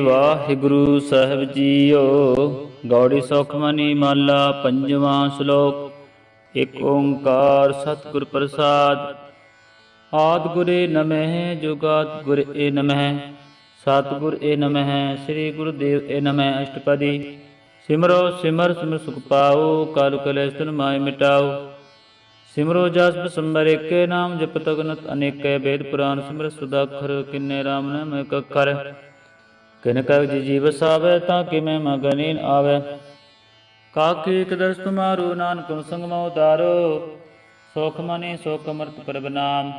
ਵਾਹਿਗੁਰੂ ਸਾਹਿਬ ਜੀਓ, ਗੌੜੀ ਸੁਖਮਨੀ ਮਾਲਾ, ਪੰਜਵਾਂ ਸ਼ਲੋਕ ਏਕ ਓੰਕਾਰ ਸਤਿਗੁਰ ਪ੍ਰਸਾਦ। ਆਦ ਗੁਰੇ ਨਮਹਿ ਜੁਗਾਤ ਗੁਰ ਏ ਨਮਹਿ, ਸਤਿਗੁਰ ਏ ਨਮਹਿ, ਸ੍ਰੀ ਗੁਰਦੇਵ ਏ ਨਮਹਿ ਅਸ਼ਟਪਦੀ। ਸਿਮਰੋ ਸਿਮਰ ਸਿਮਰ ਸੁਖ ਪਾਓ, ਕਾਲ ਕਲੇਸ਼ ਤਨ ਮਾਇ ਮਿਟਾਓ। ਸਿਮਰੋ ਜਸ ਬਸੰਬਰ ਏਕੇ ਨਾਮ, ਜਪ ਗਨਤ ਅਨੇਕੇ ਵੇਦ ਪੁਰਾਨ ਸਿਮਰ ਸੁਦਾਖਰ ਕਿੰਨੇ ਰਾਮ ਨਾਮ ਏਕ ਕਰ ਕਿਨ ਕਗ ਜੀ ਜੀਵ ਸਾਵੇ, ਤਾਂ ਕਿਵੇਂ ਮਗਨੀਨ ਆਵੇ? ਕਾਕੀ ਇਕ ਦਰਸ ਤੁਮਾਰੂ, ਨਾਨਕ ਸੰਗ ਮਉ ਉਦਾਰੋ ਸੁਖ ਮਨੀ, ਸੁਖ ਅਮਰਤ ਪ੍ਰਭ ਨਾਮ।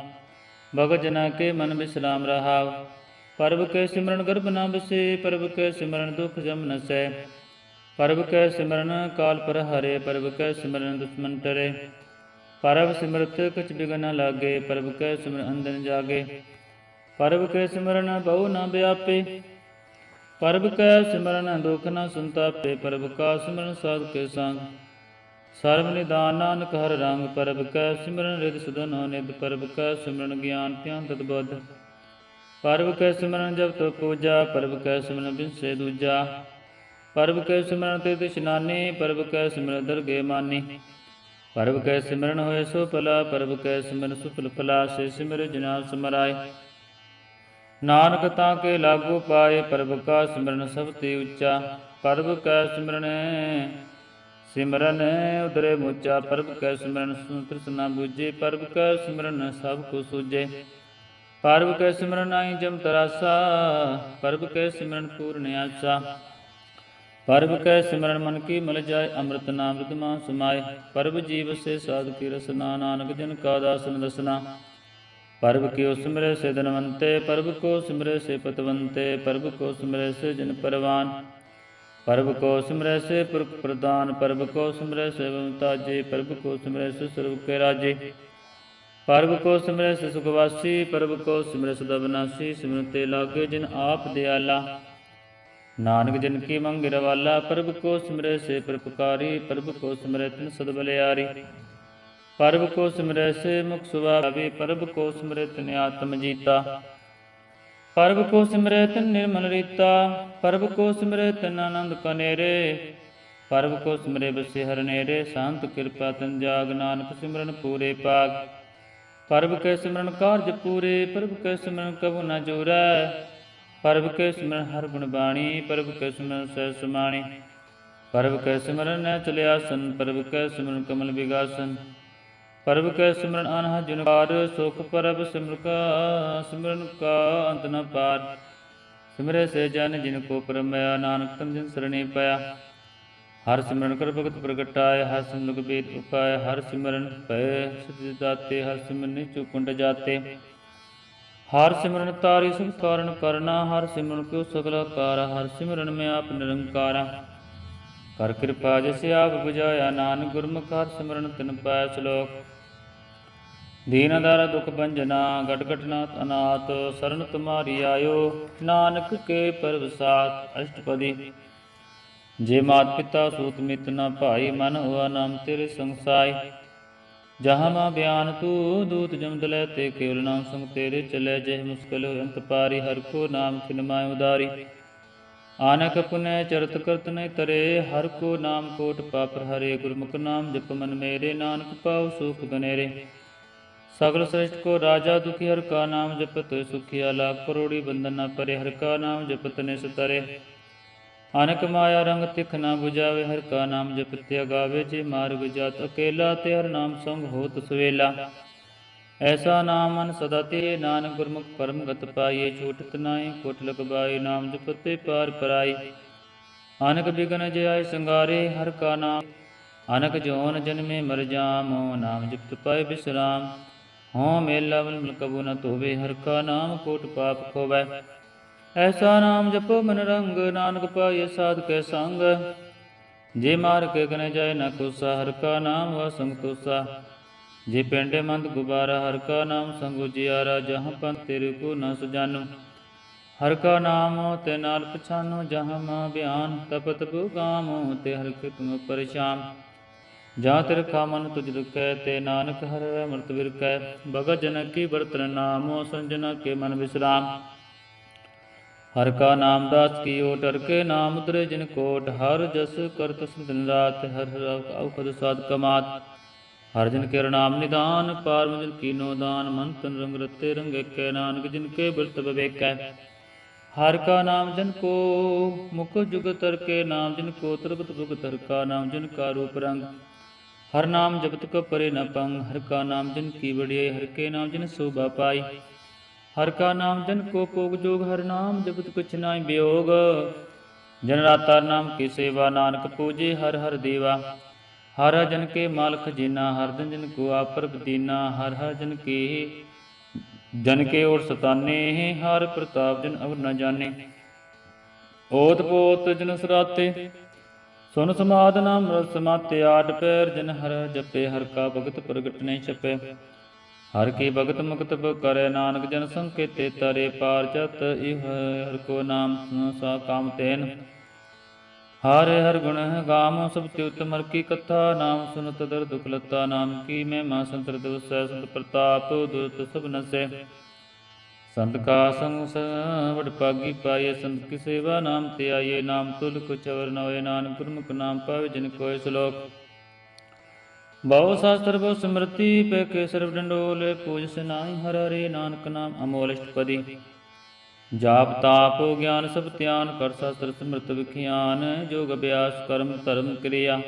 ਭਗਤ ਜਨਾ ਕੇ ਮਨ ਬਿਸਰਾਮ ਰਹਾਵ ਪਰਬ ਕੇ ਸਿਮਰਨ ਗਰਭ ਨਾ ਬਸੇ, ਪਰਬ ਕੇ ਸਿਮਰਨ ਦੁਖ ਜਮ ਨਸੈ। ਪਰਬ ਕੈ ਸਿਮਰਨ ਕਾਲ ਪਰ ਹਰੇ, ਪਰਬ ਕੈ ਸਿਮਰਨ ਦੁਸ਼ਮਨ ਟਰੇ। ਪਰਬ ਸਿਮਰਤ ਕਛ ਬਿਗਨ ਨ ਲਾਗੇ, ਪਰਬ ਕੈ ਸਿਮਰਨ ਅੰਦਨ ਜਾਗੇ। ਪਰਬ ਕੇ ਸਿਮਰਨ ਬਹੁ ਨਾ ਵਿਆਪੇ। ਪਰਬ ਕੈ ਸਿਮਰਨ, ਦੁਖ ਨਾ ਸੰਤਾਪੇ, ਪਰਬ ਕਾ ਸਿਮਰਨ ਸਾਧ ਕੇ ਸੰਗ। ਸਰਬ ਨਿਦਾਨ ਨਾਨਕ ਹਰ ਰੰਗ, ਪਰਬ ਕੈ ਸਿਮਰਨ ਰਿਦ ਸੁਦਨ ਨਿਦ ਪਰਬ ਕੈ ਸਿਮਰਨ ਗਿਆਨ ਧਿਆਨ ਤਤ ਬੁੱਧ। ਪਰਬ ਕੈ ਸਿਮਰਨ ਜਪ ਤੋ ਪੂਜਾ, ਪਰਬ ਕੈ ਸਿਮਰਨ ਬਿਨਸੇ ਦੂਜਾ। ਪਰਬ ਕੈ ਸਿਮਰਨ ਤੇ ਇਸ਼ਨਾਨੀ ਪਰਬ ਕੈ ਸਿਮਰਨ ਦਰਗੇ ਮਾਨੀ। ਪਰਬ ਕੈ ਸਿਮਰਨ ਹੋਏ ਸੋ ਭਲਾ, ਪਰਬ ਕੈ ਸਿਮਰਨ ਸੁਫਲ ਫਲਾ ਸੇ ਸਿਮਰ ਜਨਾ ਸਮਰਾਏ। ਨਾਨਕ ਤਾਂ ਕੇ ਲਾਗੂ ਪਾਏ ਪਰਬ ਕਾ ਸਿਮਰਨ ਸਭ ਤੇ ਉੱਚਾ ਪਰਬ ਕੈ ਸਿਮਰਨ ਸਿਮਰਨ ਉਦਰੇ ਮੁਚਾ ਪਰਬ ਕੈ ਸਿਮਰਨ ਸੁਤ੍ਰਿਸਨਾ ਬੂਝੇ ਪਰਬ ਕੈ ਸਿਮਰਨ ਸਭ ਕੋ ਸੂਝੇ। ਪਰਬ ਕੈ ਸਿਮਰਨ ਆਈ ਜਮ ਤਰਾਸਾ ਪਰਬ ਕੈ ਸਿਮਰਨ ਪੂਰਨ ਆਸਾ। ਪਰਬ ਕੈ ਸਿਮਰਨ ਮਨ ਕੀ ਮਲ ਜਾਏ, ਅੰਮ੍ਰਿਤ ਨਾਮ ਰਿਦਮਾ ਸਮਾਏ। ਪਰਬ ਜੀਵ ਸੇ ਸਾਧ ਕੀ ਰਸਨਾ, ਨਾਨਕ ਜਨ ਕਾ ਦਾਸਨ ਦਸਨਾ। ਪਰਬ ਕਿਉ ਸਿਮਰੇ ਸੇ ਧਨਵੰਤੇ, ਪਰਬ ਕੋ ਸਿਮਰੇ ਸੇ ਪਤਵੰਤੇ, ਪਰਬ ਕੋ ਸਿਮਰੇ ਸੇ ਜਨ ਪਰਵਾਨ। ਪਰਬ ਕੋ ਸਿਮਰੇ ਸੇ ਪੁਰਖ ਪ੍ਰਦਾਨ ਪਰਬ ਕੋ ਸਿਮਰੇ ਸੇ ਮਮਤਾਜੇ ਪਰਬ ਕੋ ਸਿਮਰੇ ਸੇ ਸਰਬ ਕੇ ਰਾਜੇ। ਪਰਬ ਕੋ ਸਿਮਰੇ ਸੇ ਸੁਖਵਾਸੀ, ਪਰਬ ਕੋ ਸਿਮਰੇ ਸਦਾ ਬਨਾਸੀ ਸਿਮਰਤੇ ਲਾਗੇ ਜਿਨ ਆਪ ਦਿਆਲਾ। ਨਾਨਕ ਜਿਨ ਕੀ ਮੰਗ ਰਵਾਲਾ, ਪਰਬ ਕੋ ਸਿਮਰੇ ਸੇ ਪਰਪਕਾਰੀ ਪਰਬ ਕੋ ਸਿਮਰੇ ਤਿਨ ਸਦ ਬਲਿਆਰੀ। ਪਰਬ ਕੋ ਸਿਮਰੈ ਸੇ ਮੁਖ ਸੁਭਾਵੇ ਪਰਬ ਕੋ ਸਿਮਰੈ ਤਿਨ ਆਤਮ ਜੀਤਾ। ਪਰਬ ਕੋ ਸਿਮਰੈ ਤਿਨ ਨਿਰਮਲ ਰੀਤਾ, ਪਰਬ ਕੋ ਸਿਮਰੈ ਤਿਨ ਆਨੰਦ ਕਨੇਰੇ ਪਰਬ ਕੋ ਸਿਮਰੈ ਬਸੇ ਹਰ ਨੇਰੇ, ਸ਼ਾਂਤ ਕਿਰਪਾ ਤਨ ਜਾਗ, ਨਾਨਕ ਸਿਮਰਨ ਪੂਰੇ ਪਾਗ। ਪਰਬ ਕੇ ਸਿਮਰਨ ਕਾਰਜ ਪੂਰੇ, ਪਰਬ ਕੈ ਸਿਮਰਨ ਕਬੂ ਨ ਜੋਰੈ। ਪਰਬ ਕੈ ਸਿਮਰਨ ਹਰ ਗੁਣ ਬਾਣੀ, ਪਰਬ ਕੈ ਸਿਮਰਨ ਸਹਿ ਸਮਾਣੀ। ਪਰਬ ਕੈ ਸਿਮਰਨ ਨੈ ਚਲਿਆਸਨ, ਪਰਬ ਕੈ ਸਿਮਰਨ ਕਮਲ ਵਿਗਾਸਨ। ਪਰਬ ਕੈ ਸਿਮਰਨ ਅਨਹ ਜੁਨਕਾਰ ਸੁਖ ਪਰਬ ਸਿਮਰ ਕਾ, ਸਿਮਰਨ ਕਾ ਅੰਤ ਨ ਪਾਰ। ਸਿਮਰੇ ਸੇ ਜਨ ਜਿਨ ਕੋ ਪਰਮਿਆ ਨਾਨਕ ਤਮ ਜਿਨ ਸਰਣੀ ਪਿਆ ਹਰ ਸਿਮਰਨ ਕਰ ਭਗਤ ਪ੍ਰਗਟਾਏ, ਹਰ ਸਿਮਰਨ ਬੇਦ ਉਪਾਏ, ਹਰ ਸਿਮਰਨ ਭੈ ਸਤਿ ਦਾਤੇ, ਹਰ ਸਿਮਰਨ ਚੁਕੁੰਡ ਜਾਤੇ। ਹਰ ਸਿਮਰਨ ਤਾਰੀ ਸੁਖ ਕਾਰਨ ਕਰਨਾ, ਹਰ ਸਿਮਰਨ ਕਿਉ ਸਗਲ ਕਾਰ ਹਰ ਸਿਮਰਨ ਮੈਂ ਆਪ ਨਿਰੰਕਾਰਾ। ਕਰ ਕਿਰਪਾ ਜਿਸ ਆਪ 부ਝਾਇਆ ਨਾਨਕ ਗੁਰਮੁਖ, ਹਰ ਸਿਮਰਨ ਤਿਨ ਪਾਇ ਸ਼ਲੋਕ। ਦੀਨ ਦਰ ਦੁਖ ਭੰਜਨਾ ਗਟ ਗਟਨਾਥ ਅਨਾਥ ਸਰਨ ਤੁਮਾਰੀ ਆਇਓ, ਨਾਨਕ ਕੇ ਪਰਵਸਾਤ ਅਸ਼ਟਪਦੀ। ਜੇ ਮਾਤ ਪਿਤਾ ਸੂਤ ਮਿਤ ਨਾ ਭਾਈ, ਮਨ ਹੋਆ ਨਾਮ ਤੇਰੇ ਸੰਸਾਈ। ਜਹਾਂ ਮਾ ਬਿਆਨ ਤੂ, ਦੂਤ ਜਮਦ ਲੈ ਤੇ ਕੇਵਲ ਨਾਮ ਸੰਗ ਤੇਰੇ ਚਲੇ ਜੇ ਮੁਸਕਲ ਅੰਤ ਪਾਰੀ, ਹਰ ਕੋ ਨਾਮ ਖਿਨ ਉਦਾਰੀ। ਆਨਕ ਪੁਨੈ ਚਰਤ ਕਰਤ ਨੈ ਤਰੇ, ਹਰ ਕੋ ਨਾਮ ਕੋਟ ਪਾਪ ਹਰੇ, ਗੁਰਮੁਖ ਨਾਮ ਜਪ ਮਨ ਮੇਰੇ, ਨਾਨਕ ਪਾਉ ਸੁਖ ਗਨੇਰੇ ਸਗਲ ਸ੍ਰਿਸ਼ਟ ਕੋ ਰਾਜਾ ਦੁਖੀ ਹਰ ਕਾ ਨਾਮ ਜਪਤ ਸੁਖੀਆ ਲਾਖ ਕਰੋੜੀ ਬੰਧਨ ਨ ਪਰੇ ਹਰ ਕਾ ਨਾਮ ਜਪਤ ਨੇ ਸਤਰੇ ਅਨਕ ਮਾਇਆ ਰੰਗ ਤਿਖ ਨਾ 부ਝਾਵੇ ਹਰ ਕਾ ਨਾਮ ਜਪਤਿ ਗਾਵੇ ਜੇ ਮਾਰਗ ਜਾਤ ਅਕੇਲਾ ਤੇ ਹਰ ਨਾਮ ਸੰਗ ਹੋਤ ਸਵੇਲਾ ਐਸਾ ਨਾਮ ਮਨ ਸਦਾ ਤੇ ਨਾਨਕ ਗੁਰਮੁਖ ਪਰਮ ਗਤ ਪਾਈਏ ਛੂਟਤ ਨਾਹੀ ਕੋਟ ਲਗਵਾਈ ਨਾਮ ਜਪਤੇ ਪਾਰ ਪਰਾਈ ਅਨਕ ਬਿਗਨ ਜੇ ਆਏ ਸੰਗਾਰੇ ਹਰ ਕਾ ਨਾਮ ਅਨਕ ਜੋਨ ਜਨਮੇ ਮਰ ਜਾਮੋ ਨਾਮ ਜਪਤ ਪਾਏ ਬਿਸਰਾਮ ਹਉ ਮੇਲਾ ਬਲ ਕਬੂ ਨ ਧੋਵੇ, ਹਰ ਕਾ ਨਾਮ ਕੋਟ ਪਾਪ ਖੋਵੈ। ਐਸਾ ਨਾਮ ਜਪੋ ਮਨ ਰੰਗ, ਨਾਨਕ ਪਾਏ ਸਾਧ ਕੇ ਸੰਗ। ਜੇ ਮਾਰ ਕੇ ਗਨੇ ਜਾਏ ਨ ਕੋਸਾ, ਹਰ ਕਾ ਨਾਮ ਵਾ ਸੰਗ ਜੇ ਪਿੰਡੇ ਮੰਦ ਗੁਬਾਰਾ, ਹਰ ਕਾ ਨਾਮ ਸੰਗੋ ਜਿਆਰਾ, ਜਹਾਂ ਪੰਥ ਤੇਰੇ ਕੋ ਨ ਸੁਜਾਨੋ। ਹਰ ਕਾ ਨਾਮ ਤੇ ਨਾਲ ਪਛਾਨੋ, ਜਹਾਂ ਮਾ ਬਿਆਨ ਤਪਤ ਬੁ ਤੇ ਹਰ ਕੇ ਤੁਮ ਪਰੇਸ਼ਾਨ। ਜਾਂ ਤਿਰ ਮਨ ਤੁਜ ਰੁਕੈ ਤੇ ਨਾਨਕ ਹਰ ਅੰਮ੍ਰਿਤ ਵਿਰਕੈ ਭਗਤ ਜਨ ਕੀ ਵਰਤਨ ਨਾਮੋ ਸੰਜਨਾ ਕੇ ਮਨ ਵਿਸਰਾਮ ਹਰ ਕਾ ਨਾਮ ਦਾਸ ਕੀ ਓਟ ਹਰ ਕੇ ਨਾਮ ਉਤਰੇ ਜਿਨ ਕੋਟ ਹਰ ਜਸ ਕਰਤ ਦਿਨ ਰਾਤ ਹਰ ਹਰ ਔਖਦ ਸਾਧ ਕਮਾਤ ਹਰ ਜਨ ਕੇ ਨਾਮ ਨਿਦਾਨ ਪਾਰ ਜਨ ਕੀਨੋ ਦਾਨ ਮਨ ਤਨ ਰੰਗ ਰਤੇ ਰੰਗੇ ਕੇ ਨਾਨਕ ਜਿਨ ਕੇ ਬਿਰਤ ਵਿਵੇਕੈ ਹਰ ਕਾ ਨਾਮ ਜਨ ਕੋ ਮੁਖ ਜੁਗ ਤਰ ਕੇ ਨਾਮ ਜਿਨ ਕੋ ਤਰਬਤ ਬੁਗ ਤਰ ਕਾ ਨਾਮ ਜਿਨ ਕਾ ਰੂਪ ਰੰਗ ਹਰ ਨਾਮ ਜਪਤ ਕੋ ਪਰੇ ਨ ਪੰਗ, ਹਰ ਕਾ ਨਾਮ ਜਿਨ ਕੀ ਬੜਿਏ ਹਰ ਕੇ ਨਾਮ ਜਿਨ ਸੋਭਾ ਪਾਈ। ਹਰ ਕਾ ਨਾਮ ਜਨ ਕੋ ਭੋਗ ਜੋਗ, ਹਰ ਨਾਮ ਜਪਤ ਕੁਛ ਨਾਹੀ ਬਿਯੋਗ। ਜਨ ਰਾਤਾ ਨਾਮ ਕੀ ਸੇਵਾ, ਨਾਨਕ ਪੂਜੇ ਹਰ ਹਰ ਦੇਵਾ। ਹਰ ਹਰ ਜਨ ਕੇ ਮਾਲਕ ਜੀਨਾ, ਹਰ ਦਿਨ ਜਨ ਕੋ ਆਪਰ ਬਦੀਨਾ ਹਰ ਹਰ ਜਨ ਕੇ ਜਨ ਕੇ ਔਰ ਸਤਾਨੇ, ਹਰ ਪ੍ਰਤਾਪ ਜਨ ਅਵਰ ਨ ਜਾਣੇ। ਓਤ ਪੋਤ ਜਨ ਸਰਾਤੇ ਸੁਨ ਸਮਾਦ ਨਾਮ ਰਸ ਸਮਾਤੇ ਆਟ ਪੈਰ ਜਨ ਹਰ ਜਪੇ, ਹਰ ਕਾ ਭਗਤ ਪ੍ਰਗਟ ਨਹੀਂ ਛਪੇ। ਹਰ ਕੀ ਭਗਤ ਮੁਕਤ ਕਰੇ, ਨਾਨਕ ਜਨ ਸੰਕੇਤੇ, ਤਰੇ ਪਾਰ ਜਤ ਇਹ, ਹਰ ਕੋ ਨਾਮ ਸਾ ਕਾਮ ਤੈਨ। ਹਰ ਹਰ ਗੁਣ ਗਾਮ, ਸਭ ਤੇ ਉਤਮ ਹਰ ਕੀ ਕਥਾ, ਨਾਮ ਸੁਨਤ ਦਰ ਦੁਖ ਲਤਾ, ਨਾਮ ਕੀ ਮੈਂ ਸੰਤਰ ਦਿਵਸੈ ਸੰਤ ਪ੍ਰਤਾਪ, ਦੁਰਤ ਸਭ ਨਸ਼ੇ। ਸੰਤ ਕਾ ਸੰਗ ਵਡ ਪਾਗੀ ਪਾਏ, ਸੰਤ ਕੀ ਸੇਵਾ ਨਾਮ ਤੇ ਆਏ ਨਾਮ ਤੁਲ ਕੁਛ ਅਵਰ ਨ ਨਾਨਕ ਗੁਰਮੁਖ ਨਾਮ ਪਾਵੇ ਜਿਨ ਕੋਇ ਸ਼ਲੋਕ। ਬਹੁ ਸ਼ਾਸਤਰ, ਬਹੁ ਸਮ੍ਰਿਤੀ, ਪੈ ਕੇ ਸਰਬ ਡੰਡੋਲੇ, ਪੂਜ ਸਨਾਈ ਹਰ ਹਰੇ ਨਾਨਕ ਨਾਮ ਅਮੋਲ ਇਸ਼ਟਪਦੀ ਜਾਪ ਤਾਪ ਗਿਆਨ ਸਭ ਧਿਆਨ, ਕਰ ਸ਼ਾਸਤਰ ਸਮ੍ਰਿਤ ਵਿਖਿਆਨ, ਜੋਗ ਅਭਿਆਸ ਕਰਮ ਧਰਮ ਕਿਰਿਆ।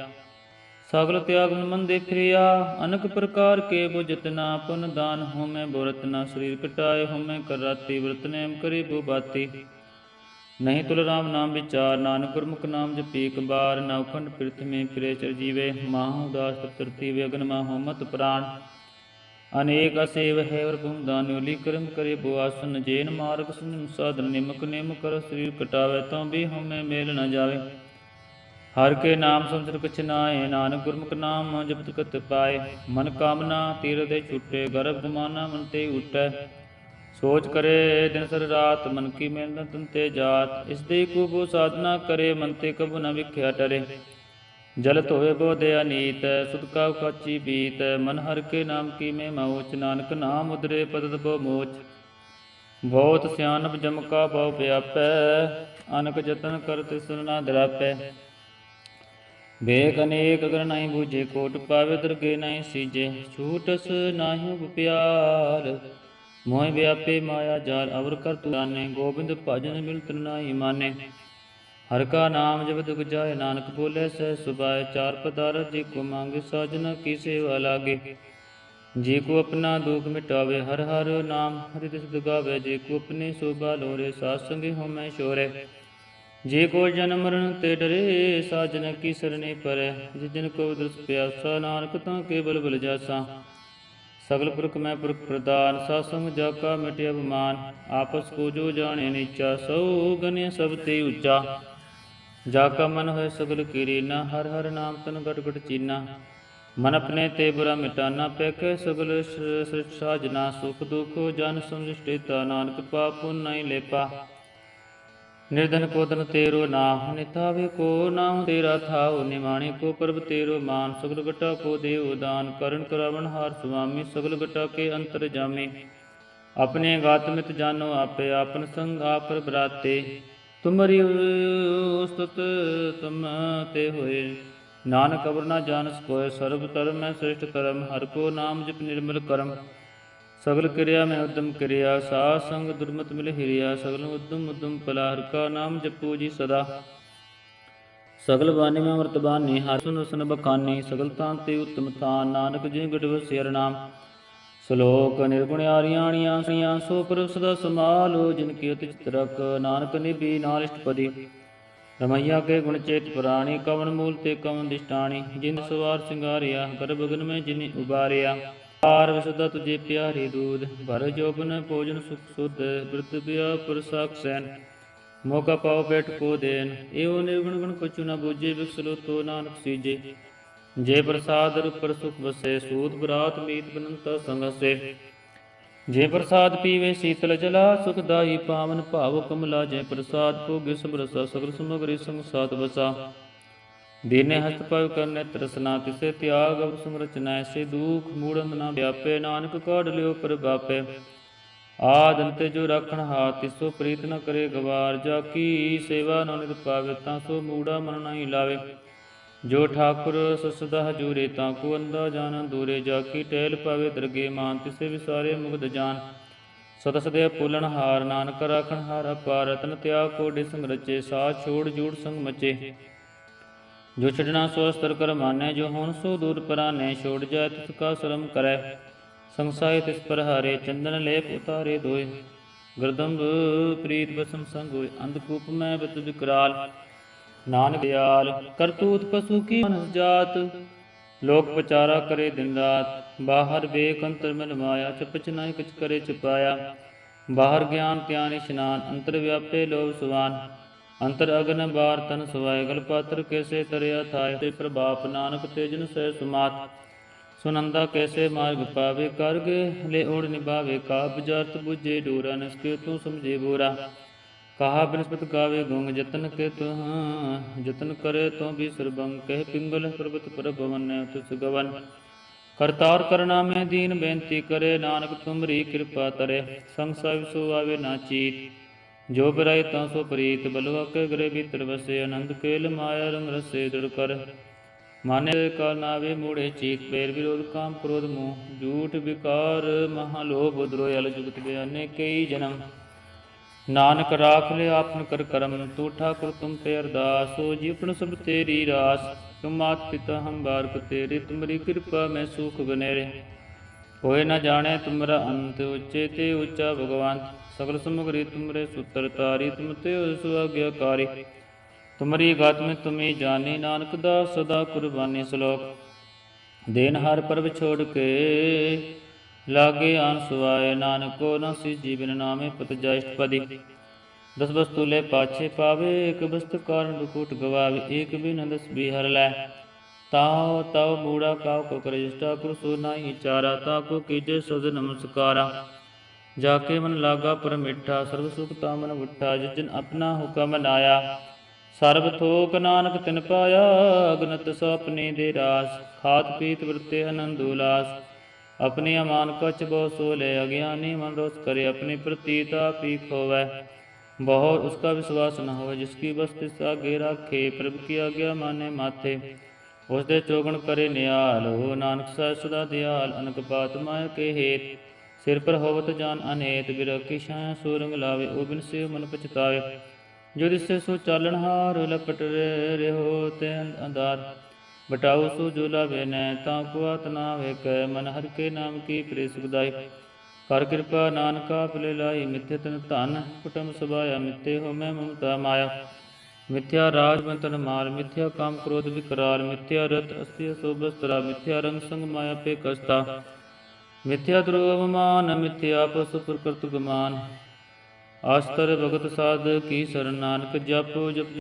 ਸਗਲ ਤਿਆਗ ਮੰਦੇ ਫਿਰਿਆ, ਅਨਕ ਪ੍ਰਕਾਰ ਕੇ ਬੁਝਤ ਨਾ ਪੁਨ ਦਾਨ ਹੋਮੈ ਬੁਰਤ ਨਾ ਸਰੀਰ ਕਟਾਏ ਹੋਮੈ ਕਰ ਰਾਤੀ ਵਰਤ ਨੇਮ ਕਰੀ ਬੋ ਬਾਤੀ। ਨਹੀਂ ਤੁਲ ਰਾਮ ਨਾਮ ਵਿਚਾਰ, ਨਾਨਕ ਗੁਰਮੁਖ ਨਾਮ ਜਪੀ ਇੱਕ ਬਾਰ ਨਵਖੰਡ ਪਿਰਥ ਮੇ ਫਿਰੇ ਚਰ ਜੀਵੇ, ਮਾਹੁ ਉਦਾਸ ਤਰਤੀ ਵੇਗਨ ਮਾਹੁ ਮਤ ਪ੍ਰਾਣ। ਅਨੇਕ ਅਸੇਵ ਹੈ ਵਰ ਭੂਮ ਦਾਨਿਉਲੀ ਕਰਮ ਕਰੇ ਬੋ ਆਸਨ, ਜੇਨ ਮਾਰਗ ਸੰਜਮ ਸਾਧਨ ਨਿਮਕ ਨਿਮ ਕਰ ਸਰੀਰ ਕਟਾਵੇ ਤਾਂ ਵੀ ਹਉਮੈ ਮੇਲ ਨਾ ਜਾਵੇ। ਹਰ ਕੇ ਨਾਮ ਸੰਸਰ ਕਛ ਨਾਏ ਨਾਨਕ ਗੁਰਮੁਖ ਨਾਮ ਜਪਤ ਕਤ ਪਾਏ। ਮਨ ਕਾਮਨਾ ਤੀਰ ਦੇ ਛੁਟੇ ਗਰਭ ਗਮਾਨਾ ਮਨ ਤੇ ਉਟੈ ਸੋਚ ਕਰੇ ਦਿਨ ਸਰ ਰਾਤ, ਮਨ ਕੀ ਮਿਹਨਤ ਤਨ ਤੇ ਜਾਤ। ਇਸ ਦੇ ਕੋ ਸਾਧਨਾ ਕਰੇ, ਮਨ ਤੇ ਕਬੂ ਨ ਵਿਖਿਆ ਟਰੇ ਜਲਤ ਹੋਵੇ ਬੋਧਿ ਅਨੀਤ ਸੁਦਕਾ ਉਕਾਚੀ ਬੀਤ। ਮਨ ਹਰ ਕੇ ਨਾਮ ਕੀ ਮੇ ਮੋਚ, ਨਾਨਕ ਨਾਮ ਉਦਰੇ ਪਦਤ ਬੋ ਮੋਚ। ਬਹੁਤ ਸਿਆਨਪ ਜਮਕਾ ਬਹੁ ਵਿਆਪੈ ਅਨਕ ਜਤਨ ਕਰ ਤਿਸ ਨਾ ਦਰਾਪੈ। ਬੇਕ ਅਨੇਕ ਅਗਰ ਨਹੀਂ ਬੂਝੇ, ਕੋਟ ਪਾਵੇ ਦਰਗੇ ਨਹੀਂ ਸੀਜੇ ਛੂਟਸ ਨਾਹੀ ਉਪਿਆਰ ਮੋਹਿ ਵਿਆਪੇ ਮਾਇਆ ਜਾਲ, ਅਵਰ ਕਰ ਤੁਰਾਨੇ ਗੋਬਿੰਦ ਭਜਨ ਮਿਲਤ ਨਾਹੀ ਮਾਨੇ ਹਰ ਕਾ ਨਾਮ ਜਬ ਦੁਖ ਜਾਏ, ਨਾਨਕ ਬੋਲੇ ਸਹਿ ਸੁਭਾਏ, ਚਾਰ ਪਦਾਰ ਜੀ ਕੋ ਮੰਗ ਸਾਜਨ ਕੀ ਸੇਵਾ ਲਾਗੇ। ਜੀ ਕੋ ਆਪਣਾ ਦੁਖ ਮਿਟਾਵੇ, ਹਰ ਹਰ ਨਾਮ ਹਰਿ ਤਿਸ ਦੁਗਾਵੇ, ਜੀ ਕੋ ਆਪਣੀ ਸੋਭਾ ਲੋਰੇ, ਸਾਧ ਸੰਗੇ ਹਉਮੈ ਸ਼ੋਰੇ। ਜੇ ਕੋ ਜਨਮ ਮਰਨ ਤੇ ਡਰੇ, ਸਾਜਨ ਕੀ ਸਰਨੇ ਪਰੈ। ਜਿ ਜਨ ਕੋ ਦਰਸ ਪਿਆਸਾ, ਨਾਨਕ ਤਾਂ ਕੇਵਲ ਬਲ ਜਾਸਾ। ਸਗਲ ਪੁਰਖ ਮੈਂ ਪੁਰਖ ਪ੍ਰਦਾਨ ਸਾਸੰਗ ਜਾ ਕਾ ਮਿਟਿ ਅਭਮਾਨ ਆਪਸ ਕੋ ਜੋ ਜਾਣੇ ਨੀਚਾ, ਸੋ ਗਨੇ ਸਭ ਤੇ ਉੱਚਾ। ਜਾਕਾ ਮਨ ਹੋਏ ਸਗਲ ਕੀਰੀ ਨਾ ਹਰ ਹਰ ਨਾਮ ਤਨ ਗਟ ਗਟ ਚੀਨਾ। ਮਨ ਆਪਣੇ ਤੇ ਬੁਰਾ ਮਿਟਾਨਾ ਪੈਕੇ ਸਗਲ ਸ੍ਰਿਸ਼ਟ ਸਾਜਨਾ ਸੁਖ ਦੁਖ ਜਨ ਸੰਜਿਸ਼ਟਿਤਾ ਨਾਨਕ ਪਾਪੁ ਨਹੀਂ ਲੇਪਾ। ਨਿਰਧਨ ਕੋਦਨ ਤੇਰੋ ਨਾਮ ਨਿਤਾਵੇ ਕੋ ਨਾਮ ਤੇਰਾ ਥਾਉ ਨਿਮਾਣੇ ਕੋ ਪ੍ਰਭ ਤੇਰੋ ਮਾਨ ਸਗਲ ਗਟਾ ਕੋ ਦੇਵ ਦਾਨ ਕਰਨ ਕਰਾਵਣ ਹਾਰ ਸੁਆਮੀ ਸਗਲ ਗਟਾ ਕੇ ਅੰਤਰ ਜਾਮੇ। ਆਪਣੇ ਗਾਤ ਜਾਨੋ ਆਪੇ ਆਪਨ ਸੰਗ ਆਪ ਬਰਾਤੇ ਤੁਮਰੀ ਉਸਤਤ ਤੁਮ ਤੇ ਹੋਏ। ਨਾਨਕ ਅਵਰ ਨਾ ਜਾਣਸ ਕੋਇ ਸਰਬ ਧਰਮ ਮੈਂ ਸ੍ਰਿਸ਼ਟ ਧਰਮ, ਹਰ ਕੋ ਨਾਮ ਜਪ ਨਿਰਮਲ ਕਰਮ। ਸਗਲ ਕਿਰਿਆ ਮੈਂ ਉਦਮ ਕਿਰਿਆ, ਸਾਧ ਸੰਗ ਦੁਰਮਤ ਮਿਲ ਹਿਰਿਆ, ਸਗਲ ਉਦਮ ਉਦਮ ਭਲਾ, ਹਰ ਕਾ ਨਾਮ ਜਪੋ ਜੀ ਸਦਾ। ਸਗਲ ਬਾਣੀ ਮੈਂ ਅੰਮ੍ਰਿਤ ਬਾਣੀ, ਹਰ ਸੁਨ ਸੁਨ ਬਖਾਨੀ, ਸਗਲ ਤਾਂ ਤੇ ਉਤਮ ਥਾਨ ਨਾਨਕ ਜੀ ਗੜ ਵਸਿਰ ਨਾਮ। ਸ਼ਲੋਕ ਨਿਰਗੁਣ ਆਰੀਆਣੀਆਂ ਸਈਆਂ ਸੋ ਪ੍ਰਭ ਸਦਾ ਸਮਾਲੋ ਜਿਨ ਕੀ ਅਤਿ ਚਿਤਰਕ ਨਾਨਕ ਨਿਬੀ ਨਾਲ ਇਸ਼ਟਪਦੀ ਰਮਈਆ ਕੇ ਗੁਣ ਚੇਤ ਪੁਰਾਣੀ ਕਵਨ ਮੂਲ ਤੇ ਕਵਨ ਦਿਸ਼ਟਾਣੀ, ਜਿਨ ਸਵਾਰ ਸਿੰਗਾਰਿਆ, ਗਰਭ ਗਨ ਮੈਂ ਜਿਨੀ ਉਬਾਰਿਆ। ਆਰ ਵਿਸਦਾ ਤੁਝੇ ਪਿਆਰੇ ਦੂਧ ਭਰ ਜੋਬਨ ਭੋਜਨ ਸੁਖ ਸੁਧ ਬ੍ਰਿਤ ਬਿਆ ਪੁਰ ਸਾਖਸੈਨ ਮੋਕਾ ਪਾਉ ਬੈਠ ਕੋ ਦੇਨ ਏਉ ਨਿਰਗੁਣ ਗੁਣ ਕਛੁ ਨ ਬੂਝੇ, ਵਿਸਲੋ ਤੋ ਨਾਨਕ ਸੀਜੇ। ਜੇ ਪ੍ਰਸਾਦ ਰੂਪਰ ਸੁਖ ਵਸੇ, ਸੂਤ ਬਰਾਤ ਮੀਤ ਬਨੰਤਾ ਸੰਗਸੇ ਜੇ ਪ੍ਰਸਾਦ ਪੀਵੇ ਸੀਤਲ ਜਲਾ ਸੁਖਦਾਈ ਪਾਵਨ ਭਾਵ ਕਮਲਾ, ਜੇ ਪ੍ਰਸਾਦ ਭੋਗੇ ਸਮਰਸਾ, ਸਗਲ ਸਮਗਰੀ ਸੰਗ ਸਾਤ ਵਸਾ। ਦੀਨੇ ਹਸਤ ਪਵ ਕਰਨੇ ਤਰਸਨਾ ਤਿਸੇ ਤਿਆਗ ਅਵ ਸਮਰਚਨਾ ਐਸੇ ਦੁਖ ਮੂੜਨ ਨਾ ਵਿਆਪੇ, ਨਾਨਕ ਕਾਢ ਲਿਓ ਪ੍ਰਭਾਪੇ ਆਦ ਅੰਤੇ ਜੋ ਰੱਖਣ ਹਾਥ ਤਿਸੋ ਪ੍ਰੀਤ ਨ ਕਰੇ ਗਵਾਰ। ਜਾ ਕੀ ਸੇਵਾ ਨ ਨਿਤ ਪਾਵੇ, ਤਾਂ ਸੋ ਮੂੜਾ ਮਨ ਨਹੀਂ ਲਾਵੇ। ਜੋ ਠਾਕੁਰ ਸਸਦਾ ਹਜੂਰੇ, ਤਾਂ ਕੋ ਅੰਦਾ ਜਾਣ ਦੂਰੇ ਜਾ ਕੀ ਟਹਿਲ ਪਾਵੇ ਦਰਗੇ ਮਾਨ, ਤਿਸੇ ਵਿਸਾਰੇ ਮੁਗਦ ਜਾਨ। ਸਤ ਸਦੇ ਪੂਲਣ ਹਾਰ, ਨਾਨਕ ਰਾਖਣ ਹਾਰ ਅਪਾਰਤਨ ਤਿਆਗ ਕੋਟਿ ਸੰਗ ਰਚੇ ਸਾ ਛੋੜ ਜੂੜ ਸੰਗ ਮਚੇ। ਜੋ ਛਡਣਾ ਸੋ ਅਸਤਰ ਕਰ ਮਾਨੈ, ਜੋ ਹੁਣ ਸੋ ਦੂਰ ਪਰਾਨੈ, ਛੋੜ ਜਾਏ ਤਿਸ ਕਾ ਸ਼ਰਮ ਕਰੈ। ਸੰਸਾਇ ਤਿਸ ਪਰ ਹਾਰੇ, ਚੰਦਨ ਲੇਪ ਉਤਾਰੇ ਦੋਏ। ਗਰਦੰਬ ਪ੍ਰੀਤ ਬਸਮ ਸੰਗ ਹੋਏ ਅੰਧਕੂਪ ਮੈਂ ਬਤ ਵਿਕਰਾਲ ਨਾਨਕ ਦਿਆਲ ਕਰਤੂਤ ਪਸ਼ੂ ਕੀ ਮਨਸ ਜਾਤ? ਲੋਕ ਪਚਾਰਾ ਕਰੇ ਦਿਨ ਰਾਤ। ਬਾਹਰ ਵੇਖ ਅੰਤਰ ਮਨ ਮਾਇਆ ਚਪਚ ਨਾਇ ਕਿਛ ਕਰੇ ਚਪਾਇਆ ਬਾਹਰ ਗਿਆਨ ਧਿਆਨ ਇਸ਼ਨਾਨ, ਅੰਤਰ ਵਿਆਪੇ ਲੋਭ ਸੁਵਾਨ ਅੰਤਰ ਅਗਨ ਬਾਰ ਤਨ ਸਵਾਏ ਗਲ ਪਾਤਰ ਕੈਸੇ ਤਰਿਆ ਥਾਇ ਤੇ ਪ੍ਰਭਾਪ ਨਾਨਕ ਤੇਜਨ ਸਹਿ ਸੁਮਾਤ। ਸੁਨੰਦਾ ਕੈਸੇ ਮਾਰਗ ਪਾਵੇ ਕਰਗੇ, ਲੈ ਓੜ ਨਿਭਾਵੇ ਕਾ ਬਜਰਤ 부ਜੇ ਡੋਰਾ ਨਸਕੇ ਤੂੰ ਸਮਝੇ ਬੋਰਾ। ਕਹਾ ਬਨਸਪਤ ਗਾਵੇ ਗੁੰਗ ਜਤਨ ਕੇ ਤੁਹ ਜਤਨ ਕਰੇ ਤੂੰ ਵੀ ਸਰਬੰਗ ਕਹਿ ਪਿੰਗਲ ਪ੍ਰਭਤ ਪ੍ਰਭਵਨ ਤੁਸ ਗਵਨ। ਕਰਤਾਰ ਕਰਨਾ ਮੈਂ ਦੀਨ ਬੇਨਤੀ ਕਰੇ, ਨਾਨਕ ਤੁਮਰੀ ਕਿਰਪਾ ਤਰੇ, ਸੰਗ ਸਾਹਿਬ ਸੋ ਆਵੇ ਨਾਚੀਤ ਜੋ ਬਰਾਈ ਤਾਂ ਸੋ ਪ੍ਰੀਤ ਬਲਵਾ ਕੇ ਗਰੇ ਭੀਤਰ ਵਸੇ, ਆਨੰਦ ਕੇਲ ਮਾਇਆ ਰੰਗ ਰਸੇ ਦ੍ਰਿੜ ਕਰ। ਮਾਨੇ ਕਾਲ ਨਾਵੇ ਮੂੜੇ ਚੀਤ ਪੇਰ ਵਿਰੋਧ ਕਾਮ ਕ੍ਰੋਧ ਮੋਹ। ਝੂਠ ਵਿਕਾਰ ਮਹਾ ਲੋਭ ਉਦਰੋਇ ਜੁਗਤ ਬਿਆਨੇ ਕਈ ਜਨਮ। ਨਾਨਕ ਰਾਖ ਲੈ ਆਪਨ ਕਰ ਕਰਮ ਤੂੰ ਠਾਕੁਰ ਤੁਮ ਤੇ ਅਰਦਾਸ। ਹੋ ਜੀਵਨ ਸਭ ਤੇਰੀ ਰਾਸ, ਤੁਮ ਮਾਤ ਪਿਤਾ ਹਮ ਬਾਰਕ ਤੇਰੇ, ਤੁਮਰੀ ਕਿਰਪਾ ਮੈਂ ਸੁਖ ਬਨੇਰੇ। ਹੋਏ ਨਾ ਜਾਣੇ ਤੁਮਰਾ ਅੰਤ ਉੱਚੇ ਤੇ ਉੱਚਾ ਭਗਵਾਨ, ਸਗਲ ਸਮਗਰੀ ਤੁਮਰੇ ਸੁਤਰ ਤਾਰੀ, ਤੁਮ ਤੇ ਸੁਆਗਿਆਕਾਰੀ ਤੁਮਰੀ ਗਤ ਮੈਂ ਤੁਮੀ ਜਾਣੀ, ਨਾਨਕ ਦਾ ਸਦਾ ਕੁਰਬਾਨੀ ਸ਼ਲੋਕ। ਦੇਨ ਹਰ ਪਰਵ ਛੋੜ ਕੇ ਲਾਗੇ ਆਨ ਸੁਆਏ, ਨਾਨਕੋ ਨ ਸੀ ਜੀਵਨ ਨਾਮੇ ਪਤ ਜੈਸ਼ਟਪਦੀ ਦਸ ਵਸਤੂ ਲੈ ਪਾਛੇ ਪਾਵੇ, ਇਕ ਬਸਤ ਕਾਰਨ ਬਕੂਟ ਗਵਾਵੇ ਏਕ ਬਿਨ ਬਿਹਰ ਲੈ। ਤਾਉ ਤਉ ਮੂੜਾ ਕਾਉ ਕੋ ਕਰਿਸ਼ਟਾ ਕੁਰ ਨਾਹੀ ਚਾਰਾ ਤਾ ਕੋ ਕੀਜੇ ਸਦ ਨਮਸਕਾਰਾ। ਜਾ ਕੇ ਮਨ ਲਾਗਾ ਪਰ ਮਿੱਠਾ, ਸਰਬ ਸੁਖ ਤਾ ਮਨ ਉਠਾ ਜਿਨ ਆਪਣਾ ਹੁਕਮ ਨਾਇਆ। ਸਰਬ ਥੋਕ ਨਾਨਕ ਤਿਨ ਪਾਇਆ, ਅਗਨਤ ਸੋ ਦੇ ਰਾਸ। ਖਾਤ ਪੀਤ ਵਰਤੇ ਆਨੰਦ ਉਲਾਸ। ਆਪਣੀ ਅਮਾਨ ਕਛ ਬਹੁ ਸੋ ਲੈ, ਅਗਿਆਨੀ ਮਨ ਰੋਸ ਕਰੇ, ਆਪਣੀ ਪ੍ਰਤੀਤਾ ਪੀ ਖੋਵੈ। ਬਹੁ ਉਸਕਾ ਵਿਸ਼ਵਾਸ ਨਾ ਹੋਵੇ ਜਿਸकी ਬਸਤਿ ਸਾਗੇ ਰਾਖੇ, ਪ੍ਰਭ ਕੀ ਆਗਿਆ ਮਾਨੇ ਮਾਥੇ। ਉਸ ਦੇ ਚੋਗਣ ਕਰੇ ਨਿਆਲ ਹੋ ਨਾਨਕ ਸਹਿ ਸਦਾ ਦਿਆਲ, ਅਨਕ ਬਾਤ ਕੇ ਹੇਤ ਸਿਰ ਪਰ ਹੋਵਤ ਜਾਨ ਅਨੇਤ ਬਿਰਖੀ ਛਾਇਆ ਸੂਰੰਗ ਲਾਵੇ, ਉਹ ਬਿਨ ਸੇ ਮਨ ਪਛਤਾਵੇ। ਜੋ ਦਿਸੇ ਸੋ ਚਾਲਣ ਹਾਰ, ਲਪਟ ਰਹਿਓ ਤੇ ਅੰਦਾਰ ਬਟਾਉ ਸੋ ਜੋ ਲਾਵੇ ਨੈ, ਤਾਂ ਕੋ ਨਾ ਵੇ ਕੈ ਮਨ ਹਰ ਕੇ ਨਾਮ ਕੀ ਪ੍ਰੇ ਸੁਖਦਾਈ ਕਰ ਕਿਰਪਾ ਨਾਨਕਾ ਭਲੇ ਲਾਈ, ਮਿਥਿ ਤਨ ਧਨ ਕੁਟਮ ਸੁਭਾਇਆ, ਮਿੱਥੇ ਹੋ ਮੈਂ ਮਮਤਾ ਮਾਇਆ। ਮਿਥਿਆ ਰਾਜ ਬੰਤਨ ਮਾਲ ਮਿਥਿਆ ਕਾਮ ਕ੍ਰੋਧ ਵਿਕਰਾਰ ਮਿਥਿਆ ਰਤ ਅਸਤਿ ਸੋਬਸਤਰਾ ਮਿਥਿਆ ਰੰਗ ਸੰਗ ਮਾਇਆ ਪੇ ਕਸਤਾ ਮਿਥਿਆ ਦਰੋਵ ਮਾਨ, ਮਿਥਿਆ ਪਸੁ ਪ੍ਰਕਰਤ ਗਮਾਨ। ਆਸਤਰ ਭਗਤ ਸਾਧ ਕੀ ਸਰਨ ਨਾਨਕ ਜਪ ਜਪ